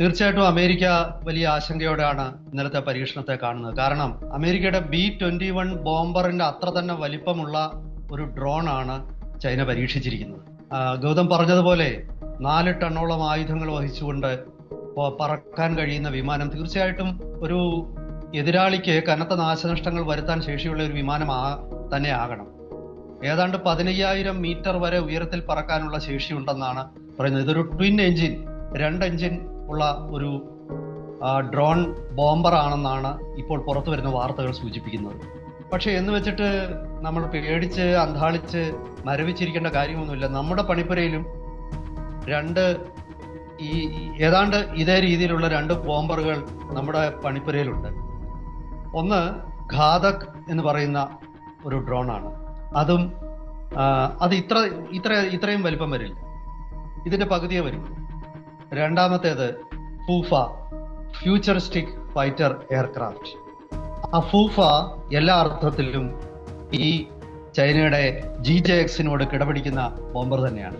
തീർച്ചയായിട്ടും അമേരിക്ക വലിയ ആശങ്കയോടെയാണ് ഇന്നലത്തെ പരീക്ഷണത്തെ കാണുന്നത്. കാരണം അമേരിക്കയുടെ ബി ട്വന്റി വൺ ബോംബറിന്റെ അത്ര തന്നെ വലിപ്പമുള്ള ഒരു ഡ്രോൺ ആണ് ചൈന പരീക്ഷിച്ചിരിക്കുന്നത്. ഗൗതം പറഞ്ഞതുപോലെ നാല് ടണ്ണോളം ആയുധങ്ങൾ വഹിച്ചുകൊണ്ട് പറക്കാൻ കഴിയുന്ന വിമാനം തീർച്ചയായിട്ടും ഒരു എതിരാളിക്ക് കനത്ത നാശനഷ്ടങ്ങൾ വരുത്താൻ ശേഷിയുള്ള ഒരു വിമാനം ആ തന്നെ ആകണം. ഏതാണ്ട് പതിനയ്യായിരം മീറ്റർ വരെ ഉയരത്തിൽ പറക്കാനുള്ള ശേഷിയുണ്ടെന്നാണ് പറയുന്നത്. ഇതൊരു ട്വിൻ എഞ്ചിൻ രണ്ട് എഞ്ചിൻ ഉള്ള ഒരു ഡ്രോൺ ബോംബർ ആണെന്നാണ് ഇപ്പോൾ പുറത്തു വരുന്ന വാർത്തകൾ സൂചിപ്പിക്കുന്നത്. പക്ഷെ എന്ന് വെച്ചിട്ട് നമ്മൾ പേടിച്ച് അന്താളിച്ച് മരവിച്ചിരിക്കേണ്ട കാര്യമൊന്നുമില്ല. നമ്മുടെ പണിപ്പുരയിലും രണ്ട് ഈ ഏതാണ്ട് ഇതേ രീതിയിലുള്ള രണ്ട് ബോംബറുകൾ നമ്മുടെ പണിപ്പുരയിലുണ്ട്. ഒന്ന് ഘാതക് എന്ന് പറയുന്ന ഒരു ഡ്രോണാണ്. അതും അത് ഇത്ര ഇത്ര ഇത്രയും വലിപ്പം വരില്ല. ഇതിന്റെ പകുതിയെ വരും രണ്ടാമത്തേത് ഫൂഫ ഫ്യൂച്ചറിസ്റ്റിക് ഫൈറ്റർ എയർക്രാഫ്റ്റ് ആ ഫൂഫ എല്ലാ അർത്ഥത്തിലും ഈ ചൈനയുടെ ജി ജെ എക്സിനോട് കിടപിടിക്കുന്ന ബോംബർ തന്നെയാണ്.